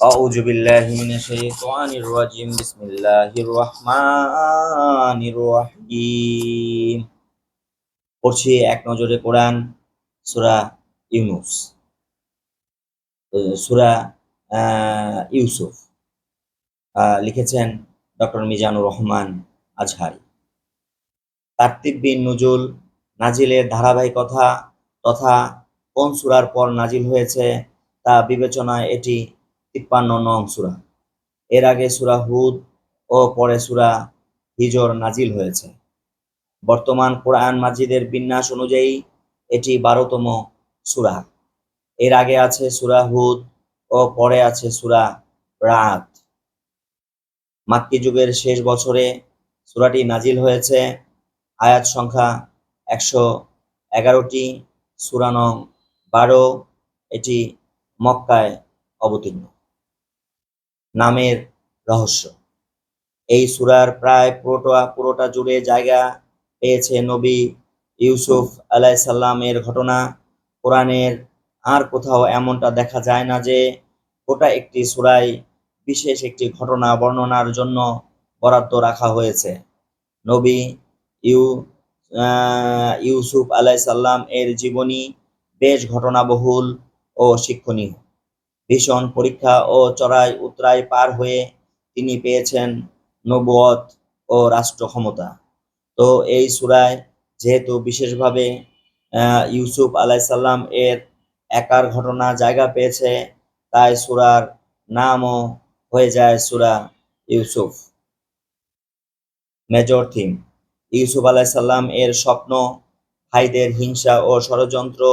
أعوذ بالله من الشيطان الرجيم بسم الله الرحمن الرحيم পড়ছি এক নজরে কোরআন সূরা ইউনুস সূরা আহ, ইউসুফ আহ, লিখেছেন ডক্টর মিজানুর রহমান আজহারি তারতিব বিন নুজুল নাজিলের ধারাবাহিকতা তথা কোন সূরার পর নাজিল হয়েছে তা বিবেচনায় এটি তিপ্পান্ন নং সূরা। এর আগে সূরা হুদ ও পরে সুরা হিজর নাজিল হয়েছে। বর্তমান কোরআন মাজিদের বিন্যাস অনুযায়ী এটি বারোতম সুরা। এর আগে আছে সূরা হুদ ও পরে আছে সুরা রাত। মাক্কি যুগের শেষ বছরে সুরাটি নাজিল হয়েছে। আয়াত সংখ্যা একশো এগারোটি, সূরা নং বারো, এটি মক্কায় অবতীর্ণ। নামের রহস্য। এই সূরার প্রায় পুরোটা পুরোটা জুড়ে জায়গা পেয়েছে নবী ইউসুফ আলাইসাল্লামের ঘটনা। কোরআনের আর কোথাও এমনটা দেখা যায় না যে গোটা একটি সূরায় বিশেষ একটি ঘটনা বর্ণনার জন্য বরাদ্দ রাখা হয়েছে। নবী ইউ ইউসুফ আলাইসাল্লাম এর জীবনী বেশ ঘটনাবহুল ও শিক্ষণীয়। ভীষণ পরীক্ষা ও চড়াই উতরাই পার হয়ে তিনি পেয়েছেন নবুয়ত ও রাষ্ট্র ক্ষমতা। তো এই সূরায় যেহেতু বিশেষভাবে ইউসুফ আলাইসাল্লাম এর একার ঘটনা জায়গা পেয়েছে, তাই সূরার নামও হয়ে যায় সূরা ইউসুফ। মেজর থিম, ইউসুফ আলাইসাল্লাম এর স্বপ্ন, ভাইদের হিংসা ও ষড়যন্ত্র,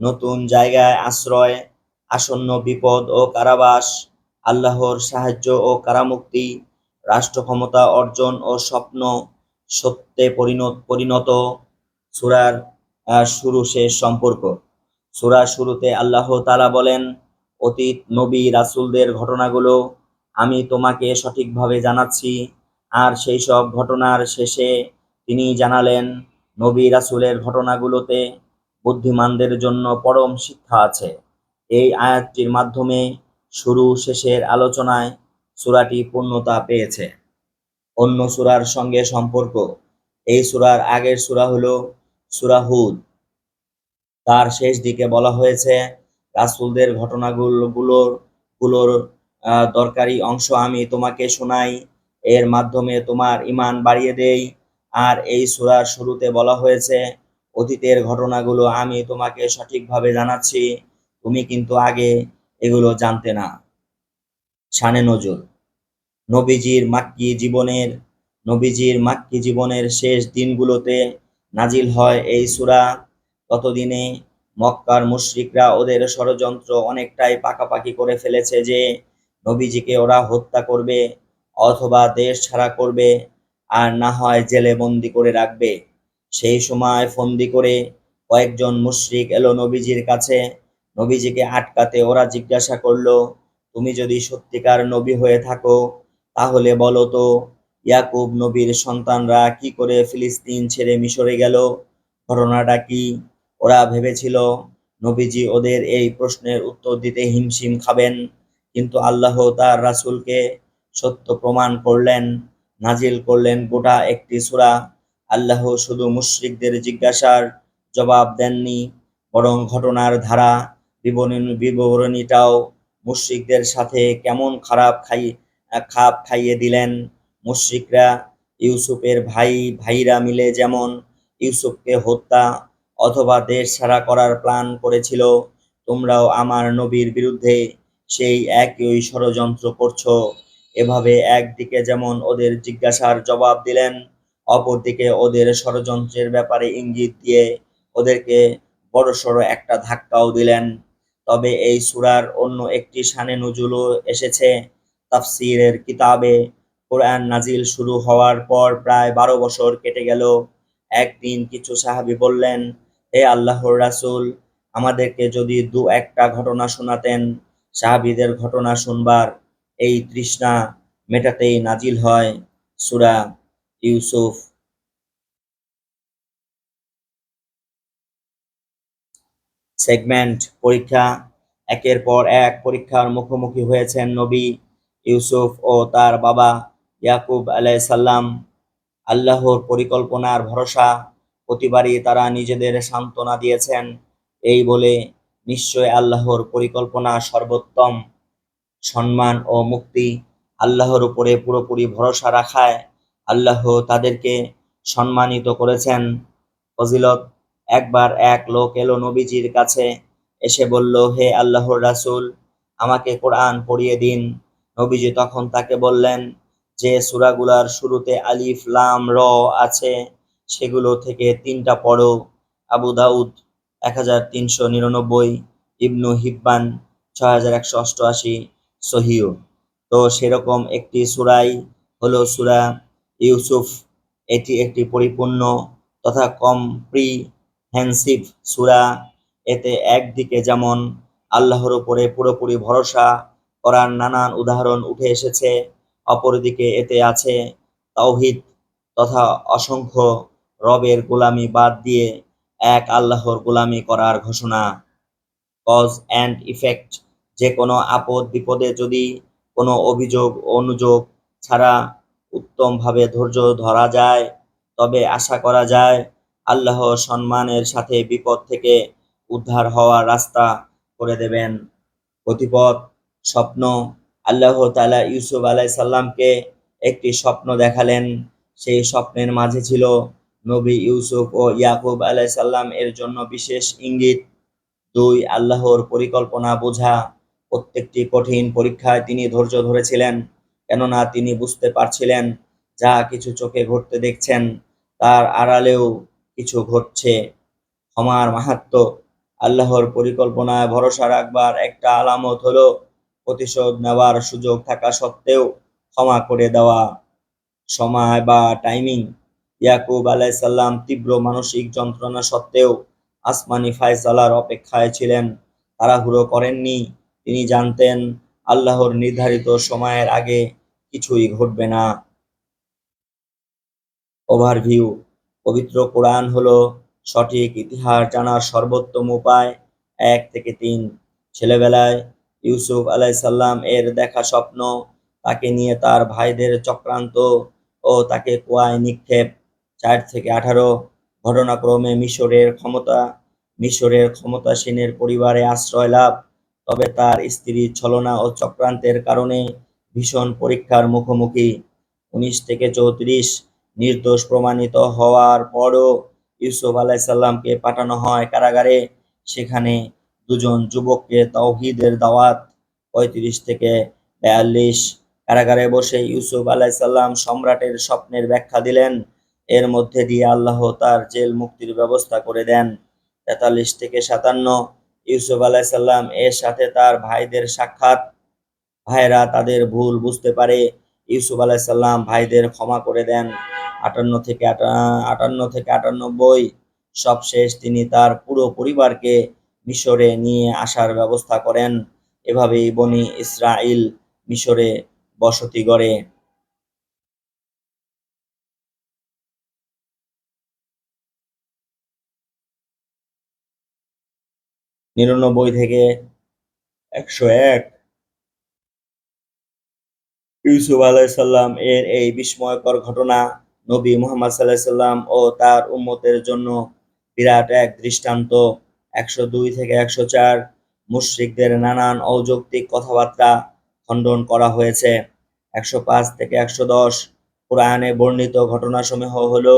নতুন জায়গায় আশ্রয় আসন্ন বিপদ ও কারাবাস, আল্লাহর সাহায্য ও কারামুক্তি, রাষ্ট্র ক্ষমতা অর্জন ও স্বপ্ন সত্যে পরিণত পরিণত। সুরার শুরু শেষ সম্পর্ক। সূরার শুরুতে আল্লাহ তালা বলেন, অতীত, নবী, রাসূলদের ঘটনাগুলো আমি তোমাকে সঠিকভাবে জানাচ্ছি। আর সেই সব ঘটনার শেষে তিনি জানালেন, নবী, রাসুলের ঘটনাগুলোতে বুদ্ধিমানদের জন্য পরম শিক্ষা আছে। এই আয়াতটির মাধ্যমে শুরু শেষের আলোচনায় সূরাটি পূর্ণতা পেয়েছে। অন্য সূরার সঙ্গে সম্পর্ক। এই সূরার আগের সূরা হল সূরা হুদ। তার শেষ দিকে বলা হয়েছে, রাসূলদের ঘটনাগুলো গুলোর দরকারি অংশ আমি তোমাকে শোনাই, এর মাধ্যমে তোমার ইমান বাড়িয়ে দেই। আর এই সূরার শুরুতে বলা হয়েছে, অতীতের ঘটনাগুলো আমি তোমাকে সঠিকভাবে জানাচ্ছি। তুমি কিন্তু আগে এগুলো জানতে না। শানে নজর। নবীজির মাক্কি জীবনের, নবীজির মাক্কি জীবনের শেষ দিনগুলোতে নাজিল হয় এই সুরা। ততদিনে মক্কার মুশরিকরা ওদের ষড়যন্ত্র অনেকটাই পাকাপাকি করে ফেলেছে যে, নবীজিকে ওরা হত্যা করবে অথবা দেশ ছাড়া করবে আর না হয় জেলে বন্দি করে রাখবে। সেই সময় ফন্দি করে কয়েকজন মুশরিক এলো নবীজির কাছে নবীজিকে আটকাতে ওরা জিজ্ঞাসা করল, তুমি যদি সত্যিকার নবী হয়ে থাকো, তাহলে বলো তো, ইয়াকুব নবীর সন্তানরা কি করে ফিলিস্তিন ছেড়ে মিশরে গেল? ঘটনাটা কি? ওরা ভেবেছিল, নবীজি ওদের এই প্রশ্নের উত্তর দিতে হিমশিম খাবেন, কিন্তু আল্লাহ তার রাসুলকে সত্য প্রমাণ করলেন, নাজিল করলেন গোটা একটি সূরা। আল্লাহ শুধু মুশরিকদের জিজ্ঞাসার জবাব দেননি, বরং ঘটনার ধারা বিবরণী, বিবরণীটাও মুশরিকদের সাথে কেমন খারাপ খাই, খাপ খাইয়ে দিলেন। মুশরিকরা ইউসুফের ভাই, ভাইরা মিলে যেমন ইউসুফকে হত্যা অথবা দেশ ছাড়া করার প্ল্যান করেছিল, তোমরাও আমার নবীর বিরুদ্ধে সেই একই ওই ষড়যন্ত্র করছ। এভাবে একদিকে যেমন ওদের জিজ্ঞাসার জবাব দিলেন, অপরদিকে ওদের ষড়যন্ত্রের ব্যাপারে ইঙ্গিত দিয়ে ওদেরকে বড়সড় একটা ধাক্কাও দিলেন। তবে এই সুরার অন্য একটি শানে নজুলও এসেছে। তাফসীরের কিতাবে কোরআন নাজিল শুরু হওয়ার পর প্রায় বারো বছর কেটে গেল। একদিন কিছু সাহাবী বললেন, হে আল্লাহর রাসূল, আমাদেরকে যদি দু একটা ঘটনা শোনাতেন, সাহাবিদের ঘটনা শুনবার এই তৃষ্ণা মেটাতেই নাজিল হয়। সুরা ইউসুফ সেগমেন্ট পরীক্ষা, একের পর এক পরীক্ষার মুখোমুখি হয়েছেন নবী ইউসুফ ও তার বাবা ইয়াকুব আলাইসাল্লাম আল্লাহর পরিকল্পনার ভরসা প্রতিবারই তারা নিজেদের সান্ত্বনা দিয়েছেন। এই বলে নিশ্চয় আল্লাহর পরিকল্পনা সর্বোত্তম সম্মান ও মুক্তি আল্লাহর উপরে পুরোপুরি ভরসা রাখায় আল্লাহ তাদেরকে সম্মানিত করেছেন। ফজিলত একবার এক লোক এলো নবীজির কাছে, এসে বলল, হে আল্লাহর রাসূল, আমাকে কোরআন পড়িয়ে দিন। নবীজি তখন তাকে বললেন, যে সূরাগুলার শুরুতে আলিফ, লাম, র আছে, সেগুলো থেকে তিনটা পড়ো। আবু দাউদ, এক হাজার তিনশো নিরানব্বই, ইবনু হিব্বান, ছয় হাজার একশো অষ্টআশি সহিও তো সেরকম একটি সূরাই হলো সূরা ইউসুফ। এটি একটি পরিপূর্ণ তথা কম্প্রিহেন্সিভ সূরা, এতে একদিকে যেমন আল্লাহর উপরে পুরোপুরি ভরসা করার নানান উদাহরণ উঠে এসেছে, অপরদিকে এতে আছে তাওহিদ তথা অসংখ্য রবের গোলামি বাদ দিয়ে এক আল্লাহর গোলামি করার ঘোষণা। কজ অ্যান্ড ইফেক্ট যে কোনো আপদ বিপদে যদি কোনো অভিযোগ অনুযোগ ছাড়া উত্তমভাবে ধৈর্য ধরা যায়, তবে আশা করা যায় আল্লাহ সম্মানের সাথে বিপদ থেকে উদ্ধার হওয়ার রাস্তা করে দেবেন। গতিপথ স্বপ্ন, আল্লাহ তালা ইউসুফ আলাই সাল্লামকে একটি স্বপ্ন দেখালেন। সেই স্বপ্নের মাঝে ছিল নবী ইউসুফ ও ইয়াকুব আলাই সাল্লাম এর জন্য বিশেষ ইঙ্গিত। দুই, আল্লাহর পরিকল্পনা বোঝা। প্রত্যেকটি কঠিন পরীক্ষায় তিনি ধৈর্য ধরেছিলেন, কেননা তিনি বুঝতে পারছিলেন, যা কিছু চোখে ঘটতে দেখছেন, তার আড়ালেও কিছু ঘটছে। ক্ষমার মাহাত্ম, আল্লাহর পরিকল্পনায় ভরসা রাখবার একটা আলামত হলো প্রতিশোধ নেওয়ার সুযোগ থাকা সত্ত্বেও ক্ষমা করে দেওয়া। সময় বা টাইমিং ইয়াকুব আলাইসাল্লাম তীব্র মানসিক যন্ত্রণা সত্ত্বেও আসমানি ফায়সালার অপেক্ষায় ছিলেন। তাড়াহুড়ো করেননি। তিনি জানতেন আল্লাহর নির্ধারিত সময়ের আগে কিছুই ঘটবে না। ওভারভিউ পবিত্র কোরআন হলো সঠিক ইতিহাস জানার সর্বোত্তম উপায়। এক থেকে তিন। ছেলেবেলায় ইউসুফ আলাইসাল্লাম এর দেখা স্বপ্ন, তাকে নিয়ে তার ভাইদের চক্রান্ত ও তাকে কুয়ায় নিক্ষেপ। চার থেকে আঠারো। ঘটনাক্রমে মিশরের ক্ষমতা, মিশরের ক্ষমতাসীনের পরিবারে আশ্রয় লাভ, তবে তার স্ত্রীর ছলনা ও চক্রান্তের কারণে ভীষণ পরীক্ষার মুখোমুখি। উনিশ থেকে চৌত্রিশ। নির্দোষ প্রমাণিত হওয়ার পরও ইউসুফ আলাইসাল্লামকে পাঠানো হয় কারাগারে। সেখানে দুজন যুবককে তৌহিদের দাওয়াত, পঁয়ত্রিশ থেকে বেয়াল্লিশ। কারাগারে বসে ইউসুফ আলাইসাল্লাম সম্রাটের স্বপ্নের ব্যাখ্যা দিলেন। এর মধ্যে দিয়ে আল্লাহ তার জেল মুক্তির ব্যবস্থা করে দেন। তেতাল্লিশ থেকে সাতান্ন, ইউসুফ আলাইসাল্লাম এর সাথে তার ভাইদের সাক্ষাৎ। ভাইরা তাদের ভুল বুঝতে পারে। ইউসুফ আলাইসাল্লাম ভাইদের ক্ষমা করে দেন। আটান্ন থেকে আটান্ন থেকে আটানব্বই সবশেষ তিনি তার পুরো পরিবারকে মিশরে নিয়ে আসার ব্যবস্থা করেন। এভাবেই বনি ইসরাইল মিশরে বসতি গড়ে। নিরানব্বই থেকে একশো এক। ইউসুফ আলাইসাল্লাম এর এই বিস্ময়কর ঘটনা নবী মোহাম্মদ সাল্লাহ সাল্লাম ও তার উম্মতের জন্য বিরাট এক দৃষ্টান্ত। একশো দুই থেকে একশো চার মুশ্রিকদের নানান অযৌক্তিক কথাবার্তা খণ্ডন করা হয়েছে। একশো পাঁচ থেকে একশো দশ কোরআনে বর্ণিত ঘটনাসমূহ হলো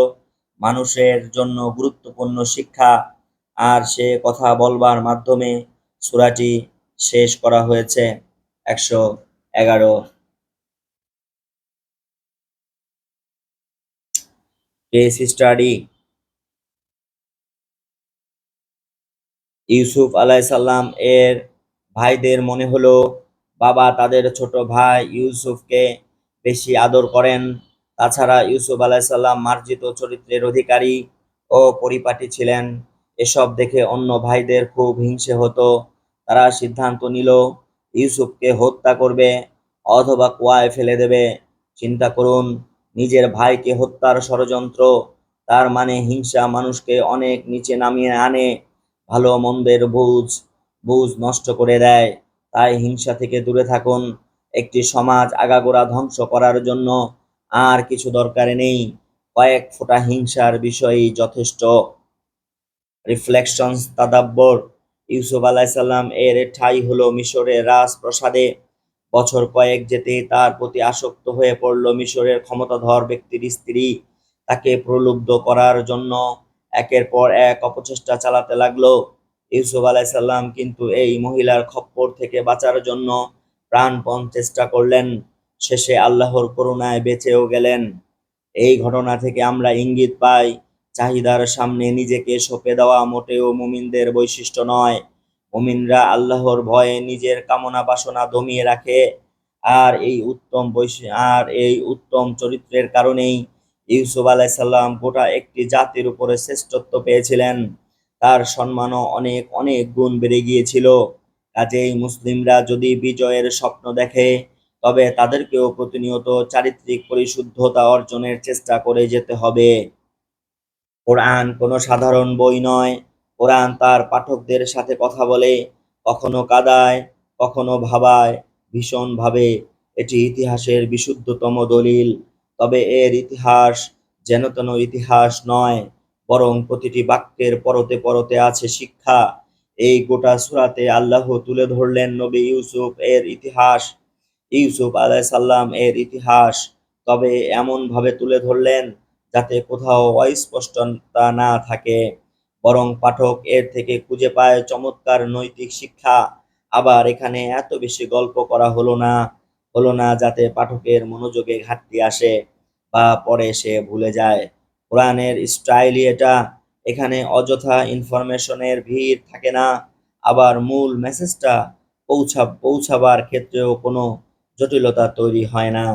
মানুষের জন্য গুরুত্বপূর্ণ শিক্ষা আর সে কথা বলবার মাধ্যমে সুরাটি শেষ করা হয়েছে। একশো এগারো কেস স্টাডি ইউসুফ আলাইসাল্লাম এর ভাইদের মনে হলো, বাবা তাদের ছোট ভাই ইউসুফকে বেশি আদর করেন। তাছাড়া ইউসুফ আলাইসাল্লাম মার্জিত চরিত্রের অধিকারী ও পরিপাটি ছিলেন। এসব দেখে অন্য ভাইদের খুব হিংসে হতো। তারা সিদ্ধান্ত নিল, ইউসুফকে হত্যা করবে অথবা কুয়ায় ফেলে দেবে। চিন্তা করুন নিজের ভাইকে হত্যার ষড়যন্ত্র, তার মানে হিংসা মানুষকে অনেক নিচে নামিয়ে আনে, ভালো মন্দের বুঝ বুঝ নষ্ট করে দেয়। তাই হিংসা থেকে দূরে থাকুন। একটি সমাজ আগাগোড়া ধ্বংস করার জন্য আর কিছু দরকার নেই। কয়েক ফোঁটা হিংসার বিষয়ই যথেষ্ট। রিফ্লেকশনস, তাদাব্বর, ইউসুফ আলাইসাল্লাম এর ঠাই হলো মিশরের রাজপ্রাসাদে বছর কয়েক যেতে তার প্রতি আসক্ত হয়ে পড়ল মিশরের ক্ষমতাধর ব্যক্তির স্ত্রী। তাকে প্রলুব্ধ করার জন্য একের পর এক অপচেষ্টা চালাতে লাগল। ইউসুফ আলাইসাল্লাম কিন্তু এই মহিলার খপ্পর থেকে বাঁচার জন্য প্রাণপণ চেষ্টা করলেন। শেষে আল্লাহর করুণায় বেঁচেও গেলেন। এই ঘটনা থেকে আমরা ইঙ্গিত পাই, চাহিদার সামনে নিজেকে সঁপে দেওয়া মোটেও মুমিনদের বৈশিষ্ট্য নয়। মুমিনরা আল্লাহর ভয়ে নিজের কামনা বাসনা দমিয়ে রাখে। আর এই উত্তম আর এই উত্তম চরিত্রের কারণেই ইউসুফ আলাইসাল্লাম গোটা একটি জাতির উপরে শ্রেষ্ঠত্ব পেয়েছিলেন। তার সম্মানও অনেক অনেক গুণ বেড়ে গিয়েছিল। কাজেই মুসলিমরা যদি বিজয়ের স্বপ্ন দেখে, তবে তাদেরকেও প্রতিনিয়ত চারিত্রিক পরিশুদ্ধতা অর্জনের চেষ্টা করে যেতে হবে। কোরআন কোনো সাধারণ বই নয় কোরআন তার পাঠকদের সাথে কথা বলে, কখনো কাদায়, কখনো ভাবায় ভীষণভাবে। এটি ইতিহাসের বিশুদ্ধতম দলিল, তবে এর ইতিহাস যেন তেন ইতিহাস নয়, বরং প্রতিটি বাক্যের পরতে পরতে আছে শিক্ষা। এই গোটা সুরাতে আল্লাহ তুলে ধরলেন নবী ইউসুফ এর ইতিহাস। ইউসুফ আলাইসাল্লাম এর ইতিহাস তবে এমন ভাবে তুলে ধরলেন যাতে কোথাও অস্পষ্টতা না থাকে। বরং পাঠক এর থেকে খুঁজে পায় চমৎকার নৈতিক শিক্ষা। আবার এখানে এত বেশি গল্প করা হলো না হলো না যাতে পাঠকের মনোযোগে ঘাটতি আসে বা পরে সে ভুলে যায়। কোরআনের স্টাইলই এটা, এখানে অযথা ইনফরমেশনের ভিড় থাকে না। আবার মূল মেসেজটা পৌঁছা, পৌঁছাবার ক্ষেত্রেও কোনো জটিলতা তৈরি হয় না।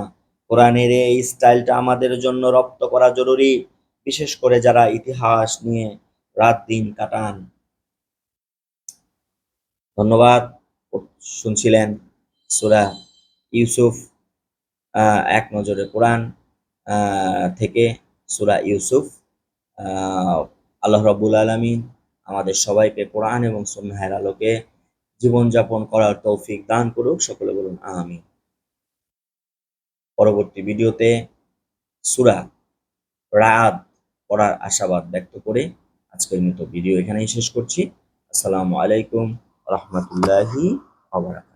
কোরআনের এই স্টাইলটা আমাদের জন্য রপ্ত করা জরুরি, বিশেষ করে যারা ইতিহাস নিয়ে রাত দিন কাটান। ধন্যবাদ। শুনছিলেন সুরা ইউসুফ এক নজরে কোরআন থেকে সুরা ইউসুফ। আল্লাহ রব্বুল আলমিন আমাদের সবাইকে কোরআন এবং সন্ন্যাহের আলোকে জীবনযাপন করার তৌফিক দান করুক। সকলে বলুন আমি পরবর্তী ভিডিওতে সুরা রাত পড়ার আশাবাদ ব্যক্ত করে আজকের মতো ভিডিও এখানেই শেষ করছি। আসসালামু আলাইকুম রহমতুল্লাহি আবরাকাত